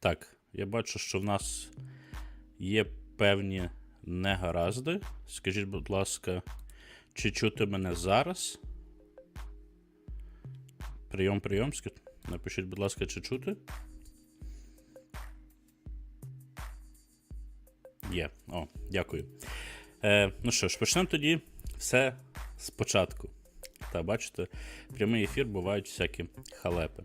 Так, я бачу, що в нас є певні негаразди. Скажіть, будь ласка, чи чути мене зараз? Прийом, прийом. Напишіть, будь ласка, чи чути? Є. О, дякую. Е, ну що ж, почнемо тоді все спочатку. Та бачите, прямий ефір бувають всякі халепи.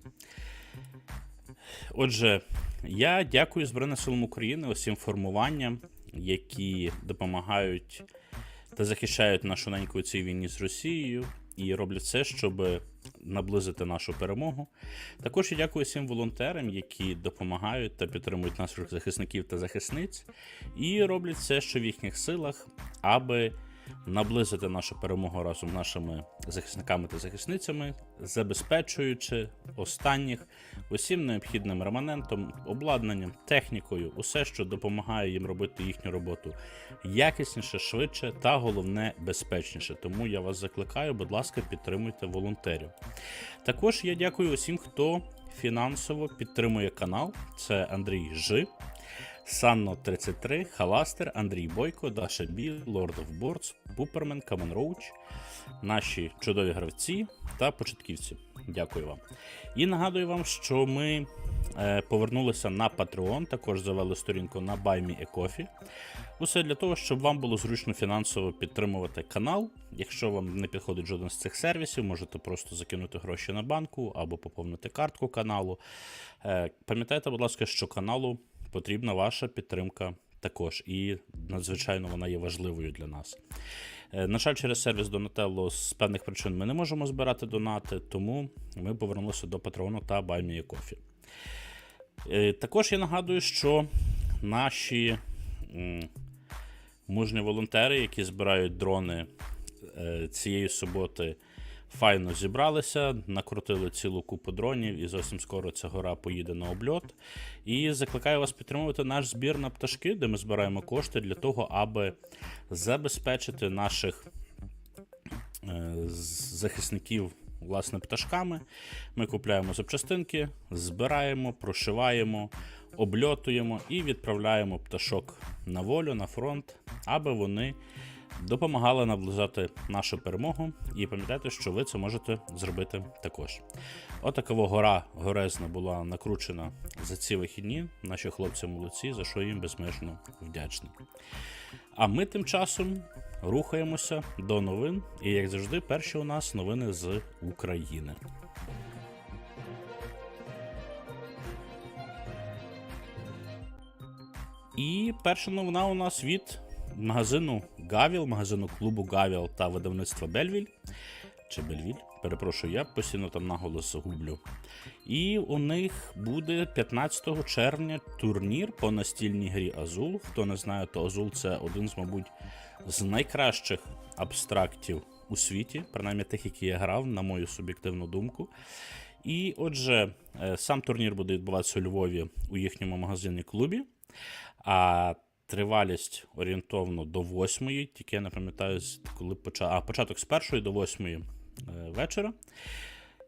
Отже, я дякую Збройним силам України усім формуванням, які допомагають та захищають нашу неньку у цій війні з Росією і роблять все, щоб наблизити нашу перемогу. Також я дякую всім волонтерам, які допомагають та підтримують наших захисників та захисниць, і роблять все, що в їхніх силах, аби наблизити нашу перемогу разом з нашими захисниками та захисницями, забезпечуючи останніх усім необхідним реманентом, обладнанням, технікою, усе, що допомагає їм робити їхню роботу якісніше, швидше та головне безпечніше. Тому я вас закликаю, будь ласка, підтримуйте волонтерів. Також я дякую усім, хто фінансово підтримує канал. Це Андрій Жи. Санно 33, Халастер, Андрій Бойко, Даша Бі, Lord of Boards, Пупермен, Камон Роуч, наші чудові гравці та початківці. Дякую вам. І нагадую вам, що ми е, повернулися на Patreon, також завели сторінку на BuyMeACoffee. Усе для того, щоб вам було зручно фінансово підтримувати канал. Якщо вам не підходить жоден з цих сервісів, можете просто закинути гроші на банку або поповнити картку каналу. Е, Пам'ятайте, будь ласка, що каналу потрібна ваша підтримка також, і надзвичайно вона є важливою для нас. Е, На жаль, через сервіс Donatello з певних причин ми не можемо збирати донати, тому ми повернулися до Патреону та BuyMeACoffee. Е, Також я нагадую, що наші мужні волонтери, які збирають дрони е, цієї суботи, файно зібралися, накрутили цілу купу дронів, і зовсім скоро ця гора поїде на обльот. І закликаю вас підтримувати наш збір на пташки, де ми збираємо кошти для того, аби забезпечити наших е, захисників власне пташками. Ми купляємо запчастинки, збираємо, прошиваємо, обльотуємо і відправляємо пташок на волю, на фронт, аби вони допомагали наближати нашу перемогу. І пам'ятайте, що ви це можете зробити також. Отакова гора горезна була накручена за ці вихідні. Наші хлопці молодці, за що їм безмежно вдячний. А ми тим часом рухаємося до новин. І як завжди, перші у нас новини з України. І перша новина у нас від магазину Гавіл, магазину клубу Гавіл та видавництва Бельвіль. Чи Бельвіль? Перепрошую, я постійно там наголос гублю. І у них буде 15 червня турнір по настільній грі Азул. Хто не знає, то Азул це один з, мабуть, з найкращих абстрактів у світі, принаймні тих, які я грав, на мою суб'єктивну думку. І отже, е, сам турнір буде відбуватися у Львові у їхньому магазині клубі. А тривалість орієнтовно до 8, тільки я не пам'ятаю, коли поча... а, початок з 1 до 8 вечора.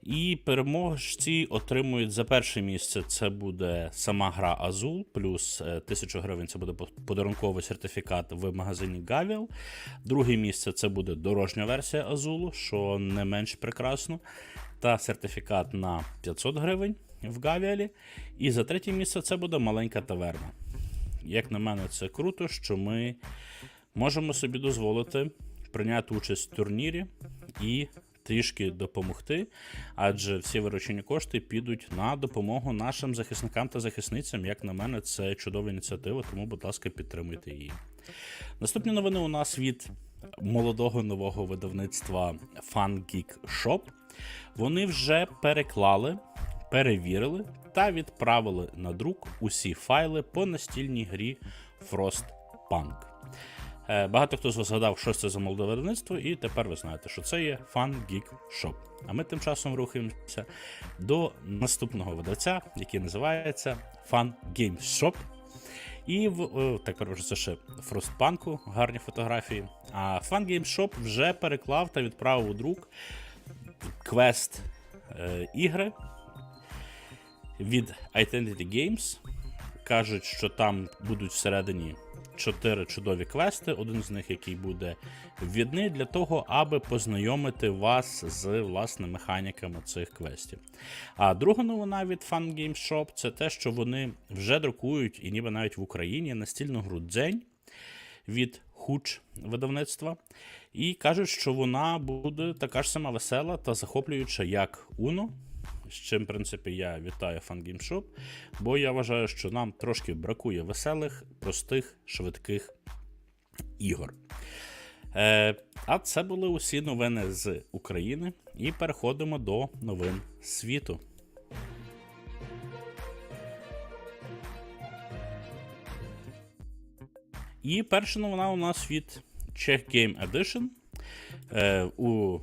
І переможці отримують за перше місце. Це буде сама гра Азул, плюс е, 1000 гривень це буде подарунковий сертифікат в магазині Гавіл. Друге місце це буде дорожня версія Азулу, що не менш прекрасно. Та сертифікат на 500 гривень в Гавіалі. І за третє місце це буде маленька таверна. Як на мене, це круто, що ми можемо собі дозволити прийняти участь в турнірі і трішки допомогти, адже всі виручені кошти підуть на допомогу нашим захисникам та захисницям. Як на мене, це чудова ініціатива, тому, будь ласка, підтримуйте її. Наступні новини у нас від молодого нового видавництва Fun Geek Shop. Вони вже переклали, перевірили та відправили на друк усі файли по настільній грі Frostpunk. Е, Багато хто з вас згадав, що це за молоде і тепер ви знаєте, що це є Fun Geek Shop. А ми тим часом рухаємося до наступного видавця, який називається Fun Games Shop. І в так перепрошую, це ще Frostpunk, гарні фотографії. А Fun Game Shop вже переклав та відправив у друк квест е, ігри від Identity Games. кажуть, що там будуть всередині чотири чудові квести. Один з них, який буде ввідний, для того, аби познайомити вас з власне механіками цих квестів. А друга новина від Fun Games Shop це те, що вони вже друкують, і ніби навіть в Україні настільну гру Дзень від Хуч видавництва. І кажуть, що вона буде така ж сама весела та захоплююча, як Uno. З чим, в принципі, я вітаю Fun бо я вважаю, що нам трошки бракує веселих, простих, швидких ігор. Е, а це були усі новини з України. І переходимо до новин світу. І перша новина у нас від Czech Game Edition. Е, у,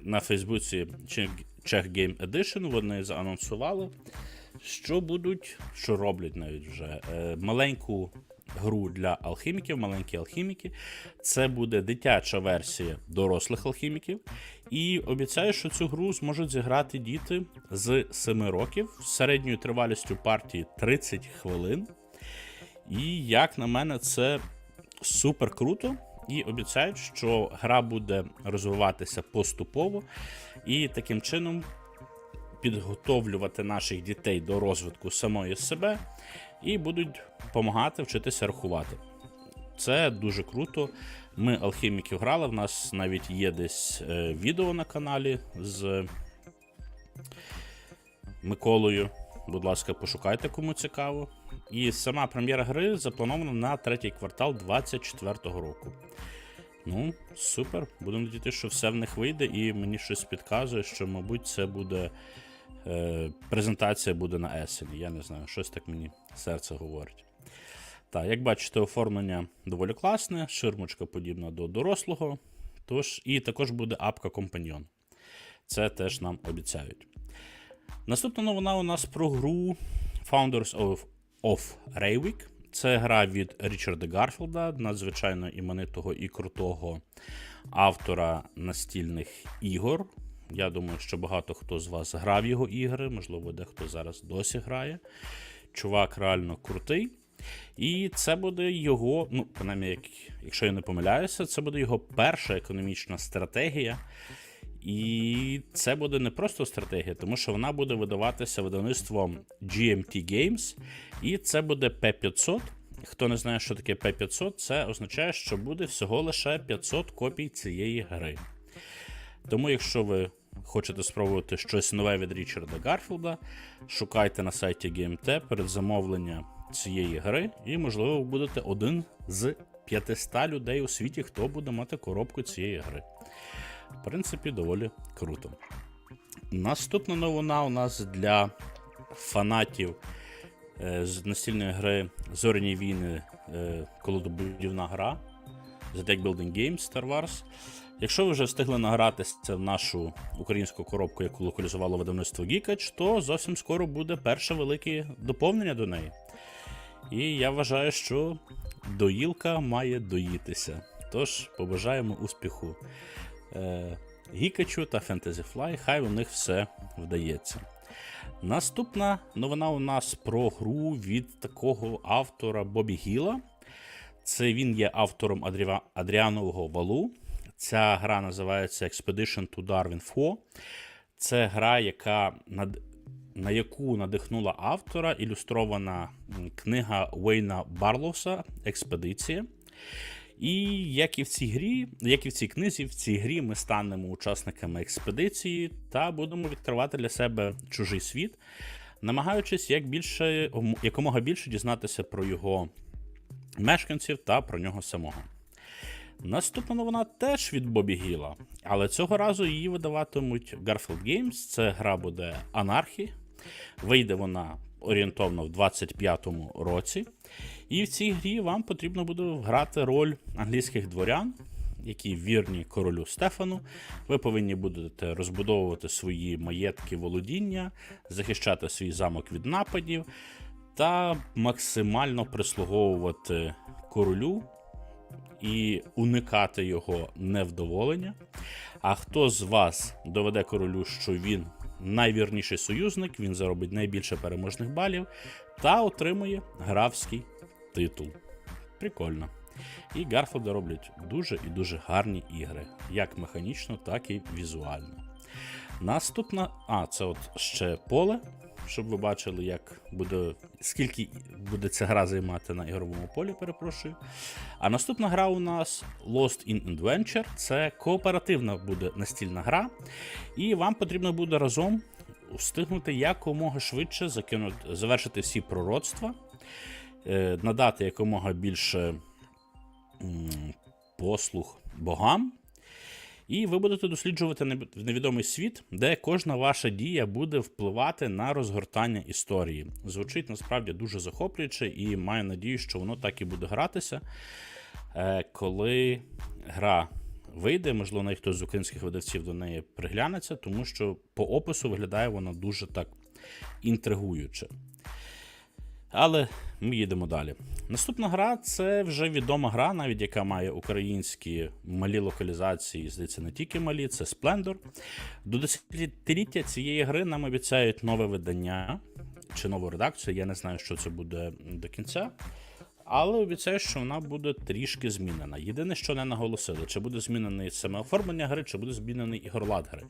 на Фейсбуці Czech Czech Game Edition вони заанонсували, що будуть, що роблять навіть вже е, маленьку гру для алхіміків, маленькі алхіміки. Це буде дитяча версія дорослих алхіміків. І обіцяю, що цю гру зможуть зіграти діти з 7 років з середньою тривалістю партії 30 хвилин. І як на мене, це супер круто. І обіцяють, що гра буде розвиватися поступово і таким чином підготовлювати наших дітей до розвитку самої себе і будуть допомагати вчитися рахувати. Це дуже круто. Ми алхіміків грали. В нас навіть є десь е, відео на каналі з Миколою. Будь ласка, пошукайте, кому цікаво. І сама прем'єра гри запланована на третій квартал 2024 року. Ну, супер. Будемо надіяти, що все в них вийде, і мені щось підказує, що, мабуть, це буде. Е, презентація буде на есені. Я не знаю, щось так мені серце говорить. Так, як бачите, оформлення доволі класне, ширмочка подібна до дорослого. Тож, І також буде апка компаньйон. Це теж нам обіцяють. Наступна новина у нас про гру Founders of, of Raywick. Це гра від Річарда Гарфілда, надзвичайно іменитого і крутого автора настільних ігор. Я думаю, що багато хто з вас грав його ігри, можливо, дехто зараз досі грає. Чувак реально крутий. І це буде його, ну, принаймні, як, якщо я не помиляюся, це буде його перша економічна стратегія. І це буде не просто стратегія, тому що вона буде видаватися видавництвом GMT Games, і це буде P500. Хто не знає, що таке P500, це означає, що буде всього лише 500 копій цієї гри. Тому, якщо ви хочете спробувати щось нове від Річарда Гарфілда, шукайте на сайті GMT перед замовленням цієї гри, і, можливо, ви будете один з 500 людей у світі, хто буде мати коробку цієї гри. В принципі, доволі круто. Наступна новина у нас для фанатів е, з настільної гри Зоряні війни е, колодобудівна гра The Deck Building Games Star Wars. Якщо ви вже встигли награтися в нашу українську коробку, яку локалізувало видавництво Geekage, то зовсім скоро буде перше велике доповнення до неї. І я вважаю, що доїлка має доїтися. Тож побажаємо успіху Гікачу та Fantasy Fly, хай у них все вдається. Наступна новина у нас про гру від такого автора Бобі Гіла. Це він є автором Адріа... Адріанового валу. Ця гра називається Expedition to Darwin 4. Це гра, яка над... на яку надихнула автора ілюстрована книга Уейна Барлоса Експедиція. І як і в цій грі, як і в цій книзі, в цій грі ми станемо учасниками експедиції та будемо відкривати для себе чужий світ, намагаючись як більше, якомога більше дізнатися про його мешканців та про нього самого. Наступна новина теж від Бобі Гіла, але цього разу її видаватимуть Garfield Games. Це гра буде Анархі. Вийде вона орієнтовно в 25-му році. І в цій грі вам потрібно буде грати роль англійських дворян, які вірні королю Стефану. Ви повинні будете розбудовувати свої маєтки володіння, захищати свій замок від нападів та максимально прислуговувати королю і уникати його невдоволення. А хто з вас доведе королю, що він найвірніший союзник, він заробить найбільше переможних балів та отримує графський титул. Прикольно. І Гарфілди роблять дуже і дуже гарні ігри, як механічно, так і візуально. Наступна. А, це от ще поле, щоб ви бачили, як буде, скільки буде ця гра займати на ігровому полі, перепрошую. А наступна гра у нас Lost in Adventure. Це кооперативна буде настільна гра, і вам потрібно буде разом встигнути якомога швидше закинути, завершити всі пророцтва, е, надати якомога більше послуг богам. І ви будете досліджувати неб- невідомий світ, де кожна ваша дія буде впливати на розгортання історії. Звучить насправді дуже захоплююче і маю надію, що воно так і буде гратися. Е, Коли гра вийде, можливо, навіть хтось з українських видавців до неї приглянеться, тому що по опису виглядає вона дуже так інтригуюче. Але ми їдемо далі. Наступна гра це вже відома гра, навіть яка має українські малі локалізації, здається, не тільки малі, це Splendor. До десятиліття цієї гри нам обіцяють нове видання чи нову редакцію. Я не знаю, що це буде до кінця. Але обіцяю, що вона буде трішки змінена. Єдине, що не наголосили, чи буде змінений саме оформлення гри, чи буде змінений ігролад гри.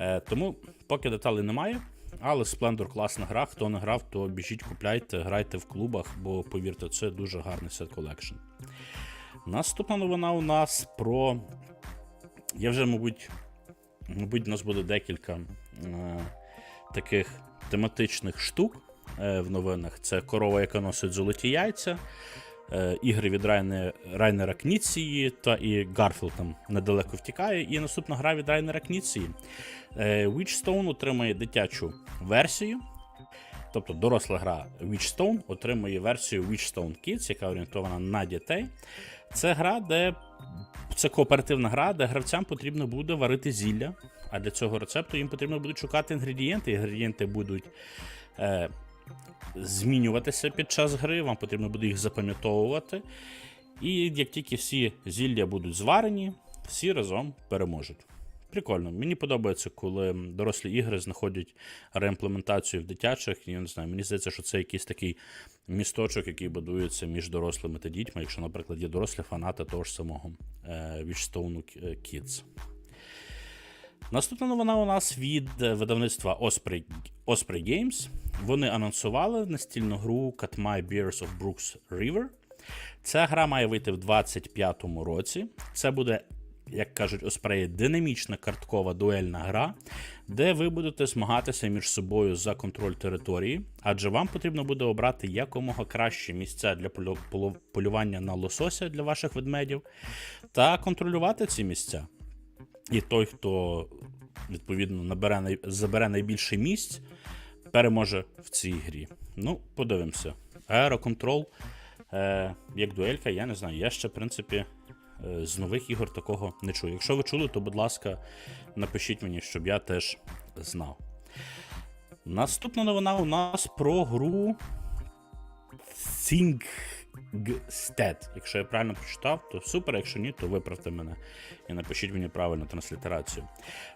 Е, тому поки деталей немає. Але Splendor класна гра. Хто не грав, то біжіть, купляйте, грайте в клубах, бо повірте, це дуже гарний сет колекшн. Наступна новина у нас про. Я вже, мабуть, мабуть, у нас буде декілька е, таких тематичних штук е, в новинах. Це корова, яка носить золоті яйця, е, ігри від Райне, Райнера Кніції та і Гарфілд там недалеко втікає. І наступна гра від Райнера Кніції. Е, Witchstone отримає дитячу версію. Тобто доросла гра Witchstone отримує версію Witchstone Kids, яка орієнтована на дітей. Це гра, де це кооперативна гра, де гравцям потрібно буде варити зілля. А для цього рецепту їм потрібно буде шукати інгредієнти. Інгредієнти будуть е, змінюватися під час гри, вам потрібно буде їх запам'ятовувати. І як тільки всі зілля будуть зварені, всі разом переможуть. Прикольно. Мені подобається, коли дорослі ігри знаходять реімплементацію в дитячих. Я не знаю, мені здається, що це якийсь такий місточок, який будується між дорослими та дітьми, якщо, наприклад, є дорослі фанати того ж самого е, Witchstone Kids. Наступна новина у нас від е, видавництва Osprey, Osprey Games. Вони анонсували настільну гру Cut My Beers of Brooks River. Ця гра має вийти в 25-му році. Це буде, як кажуть Osprey, динамічна карткова дуельна гра, де ви будете змагатися між собою за контроль території, адже вам потрібно буде обрати якомога кращі місця для полювання на лосося для ваших ведмедів та контролювати ці місця. І той, хто відповідно набере забере найбільше місць, переможе в цій грі. Ну, подивимося. Аероконтрол, е, як дуелька, я не знаю. Я ще, в принципі, е, з нових ігор такого не чую. Якщо ви чули, то, будь ласка, напишіть мені, щоб я теж знав. Наступна новина у нас про гру Thinkstead. Якщо я правильно прочитав, то супер. Якщо ні, то виправте мене і напишіть мені правильну транслітерацію.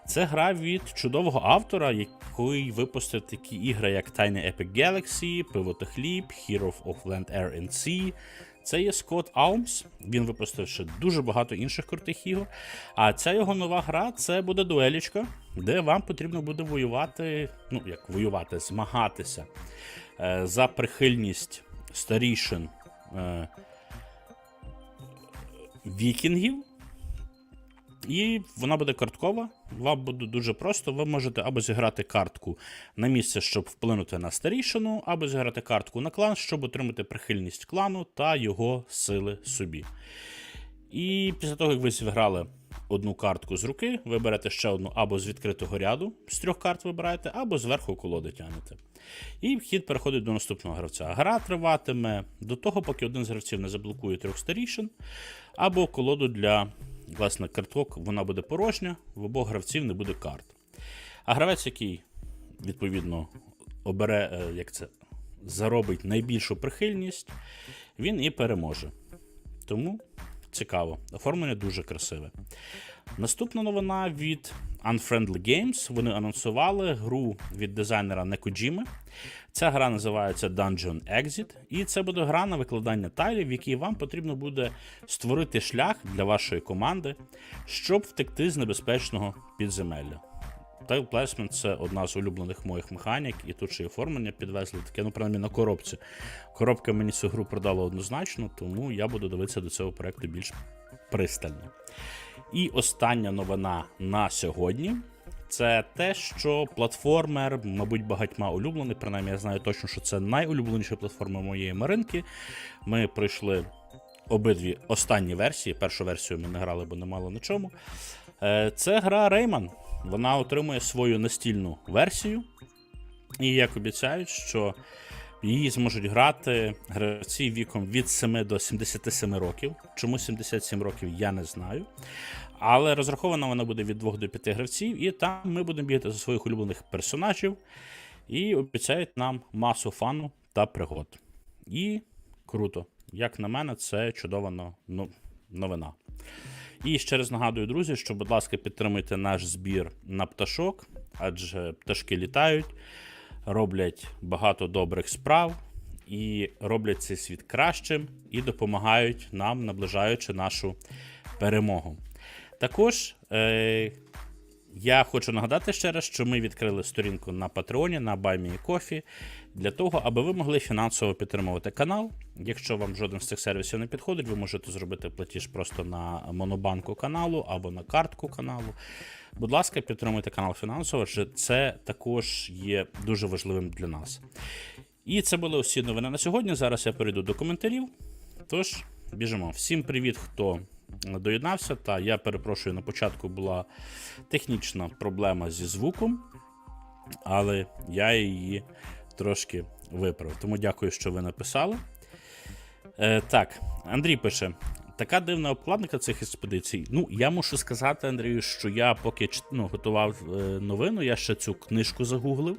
Це гра від чудового автора, який випустив такі ігри, як Tiny Epic Galaxy, Пиво Хліб, Hero of Land, Air and Sea. Це є Скотт Аумс. Він випустив ще дуже багато інших крутих ігор. А ця його нова гра це буде дуелічка, де вам потрібно буде воювати, ну як воювати, змагатися е, за прихильність старішин е, вікінгів. І вона буде карткова. Вам буде дуже просто. Ви можете або зіграти картку на місце, щоб вплинути на старішину, або зіграти картку на клан, щоб отримати прихильність клану та його сили собі. І після того, як ви зіграли одну картку з руки, ви берете ще одну або з відкритого ряду, з трьох карт вибираєте, або зверху колоди тягнете. І хід переходить до наступного гравця. Гра триватиме до того, поки один з гравців не заблокує трьох старішин, або колоду для власне карток вона буде порожня, в обох гравців не буде карт. А гравець, який відповідно обере, е, як це, заробить найбільшу прихильність, він і переможе. Тому цікаво. Оформлення дуже красиве. Наступна новина від Unfriendly Games. Вони анонсували гру від дизайнера Некоджіми. Ця гра називається Dungeon Exit, і це буде гра на викладання тайлів, в якій вам потрібно буде створити шлях для вашої команди, щоб втекти з небезпечного підземелля. Tile Placement – це одна з улюблених моїх механік, і тут ще й оформлення підвезли таке, ну, принаймні на коробці. Коробка мені цю гру продала однозначно, тому я буду дивитися до цього проекту більш пристально. І остання новина на сьогодні це те, що платформер, мабуть, багатьма улюблений. Принаймні, я знаю точно, що це найулюбленіша платформа моєї маринки. Ми пройшли обидві останні версії. Першу версію ми не грали, бо не мало на чому. Е, Це гра Rayman. Вона отримує свою настільну версію. І як обіцяють, що її зможуть грати гравці віком від 7 до 77 років. Чому 77 років, я не знаю. Але розрахована вона буде від 2 до 5 гравців, і там ми будемо бігати за своїх улюблених персонажів. І обіцяють нам масу фану та пригод. І круто. Як на мене, це чудова ну, новина. І ще раз нагадую, друзі, що, будь ласка, підтримуйте наш збір на пташок, адже пташки літають, роблять багато добрих справ і роблять цей світ кращим і допомагають нам, наближаючи нашу перемогу. Також е, я хочу нагадати ще раз, що ми відкрили сторінку на Патреоні на BuyMeCoffee для того, аби ви могли фінансово підтримувати канал. Якщо вам жоден з цих сервісів не підходить, ви можете зробити платіж просто на монобанку каналу або на картку каналу. Будь ласка, підтримуйте канал фінансово, адже це також є дуже важливим для нас. І це були усі новини на сьогодні. Зараз я перейду до коментарів. Тож, біжимо. Всім привіт, хто доєднався. Та я перепрошую, на початку була технічна проблема зі звуком, але я її трошки виправив. Тому дякую, що ви написали. Е, так, Андрій пише. Така дивна обкладинка цих експедицій. Ну, я мушу сказати, Андрію, що я поки ну, готував е, новину, я ще цю книжку загуглив.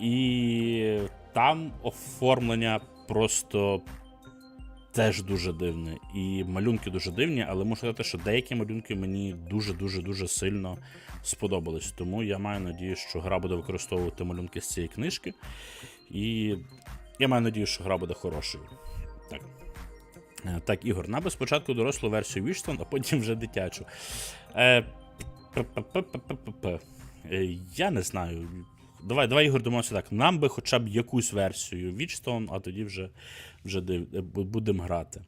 І там оформлення просто теж дуже дивне. І малюнки дуже дивні, але можу сказати, що деякі малюнки мені дуже-дуже дуже сильно сподобались. Тому я маю надію, що гра буде використовувати малюнки з цієї книжки. І я маю надію, що гра буде хорошою. Так. Е, Так, Ігор, набе спочатку дорослу версію Wishstone, а потім вже дитячу. Е. Е, Я не знаю. Давай, давай, Ігор, думаємося так. Нам би хоча б якусь версію Witchstone, а тоді вже, вже е, бу- будемо грати.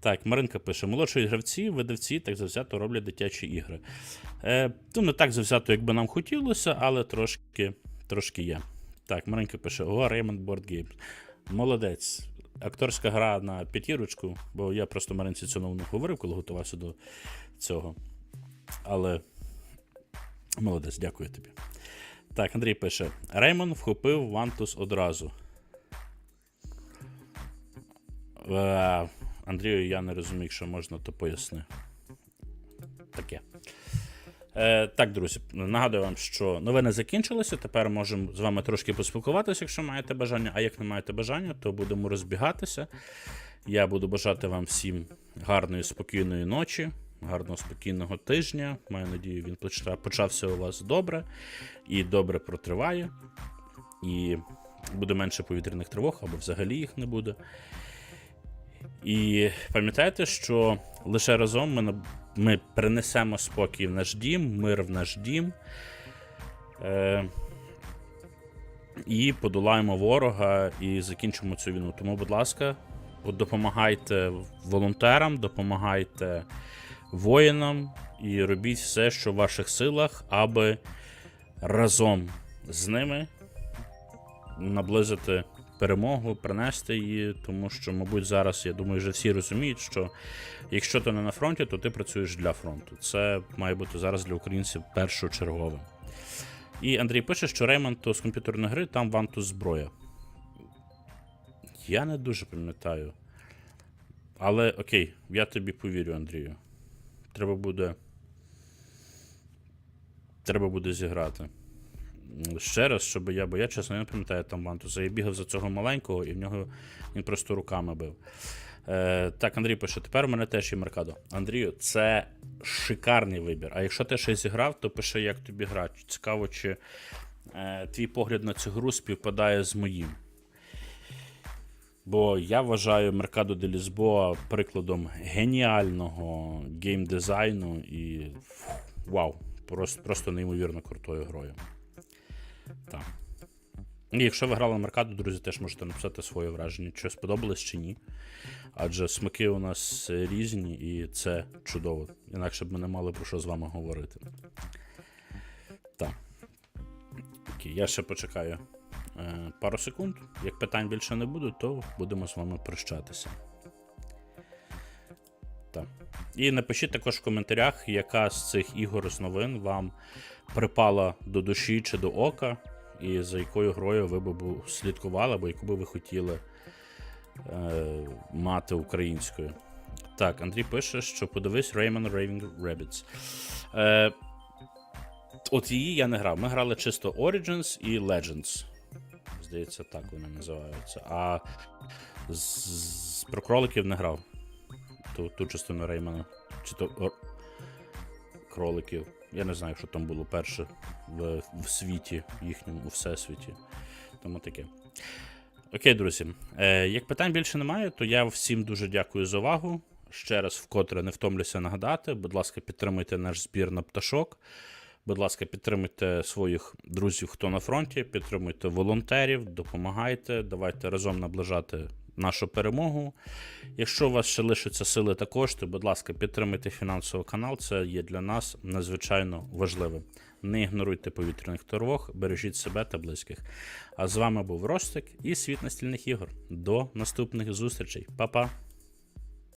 Так, Маринка пише: молодші гравці, видавці так завзято роблять дитячі ігри. Е, ну, не так завзято, як би нам хотілося, але трошки, трошки є. Так, Маринка пише: О, Raymond Board Games. Молодець. Акторська гра на п'ятірочку, бо я просто Маринці цю новину говорив, коли готувався до цього. Але молодець, дякую тобі. Так, Андрій пише: Реймон вхопив Вантус одразу. Е, Андрію, я не розумію, якщо можна, то поясни. Таке. Е, так, друзі, нагадую вам, що новини закінчилися. Тепер можемо з вами трошки поспілкуватися, якщо маєте бажання. А як не маєте бажання, то будемо розбігатися. Я буду бажати вам всім гарної, спокійної ночі, гарного спокійного тижня. Маю надію, він почався у вас добре і добре протриває. І буде менше повітряних тривог, або взагалі їх не буде. І пам'ятайте, що лише разом ми, ми принесемо спокій в наш дім, мир в наш дім. Е- і подолаємо ворога і закінчимо цю війну. Тому, будь ласка, допомагайте волонтерам, допомагайте воїнам і робіть все, що в ваших силах, аби разом з ними наблизити перемогу, принести її, тому що, мабуть, зараз я думаю, вже всі розуміють, що якщо ти не на фронті, то ти працюєш для фронту. Це має бути зараз для українців першочерговим. І Андрій пише, що Реймон то з комп'ютерної гри, там вантус зброя. Я не дуже пам'ятаю. Але окей, я тобі повірю, Андрію. Треба буде. Треба буде зіграти. Ще раз, щоб я, бо я чесно не пам'ятаю там Вантуса. Я бігав за цього маленького, і в нього він просто руками бив. Е, так, Андрій пише: тепер у мене теж є Меркадо. Андрію, це шикарний вибір. А якщо ти щось зіграв, то пиши, як тобі грати. Цікаво, чи е, твій погляд на цю гру співпадає з моїм. Бо я вважаю Меркадо де Лісбоа прикладом геніального геймдизайну і вау, просто, просто неймовірно крутою грою. Так. І якщо ви грали в Меркадо, друзі, теж можете написати своє враження, чи сподобалось чи ні. Адже смаки у нас різні, і це чудово. Інакше б ми не мали про що з вами говорити. Так. Я ще почекаю е, пару секунд. Як питань більше не буде, то будемо з вами прощатися. Так. І напишіть також в коментарях, яка з цих ігор з новин вам припала до душі чи до ока, і за якою грою ви б слідкували, або яку би ви хотіли е, мати українською. Так, Андрій пише, що подивись Rayman Raving Rabbits. Е, от її я не грав. Ми грали чисто Origins і Legends. Здається, так вони називаються. А з, з про кроликів не грав. Ту, ту частину Реймана. Чи то. Кроликів. Я не знаю, що там було перше в, в світі їхньому, у всесвіті. Тому таке. Окей, друзі. Е, як питань більше немає, то я всім дуже дякую за увагу. Ще раз вкотре не втомлюся нагадати. Будь ласка, підтримуйте наш збір на пташок. Будь ласка, підтримуйте своїх друзів, хто на фронті, підтримуйте волонтерів, допомагайте, давайте разом наближати нашу перемогу. Якщо у вас ще лишаться сили та кошти, будь ласка, підтримайте фінансово канал. Це є для нас надзвичайно важливим. Не ігноруйте повітряних тривог, бережіть себе та близьких. А з вами був Ростик і світ настільних ігор. До наступних зустрічей. Па-па!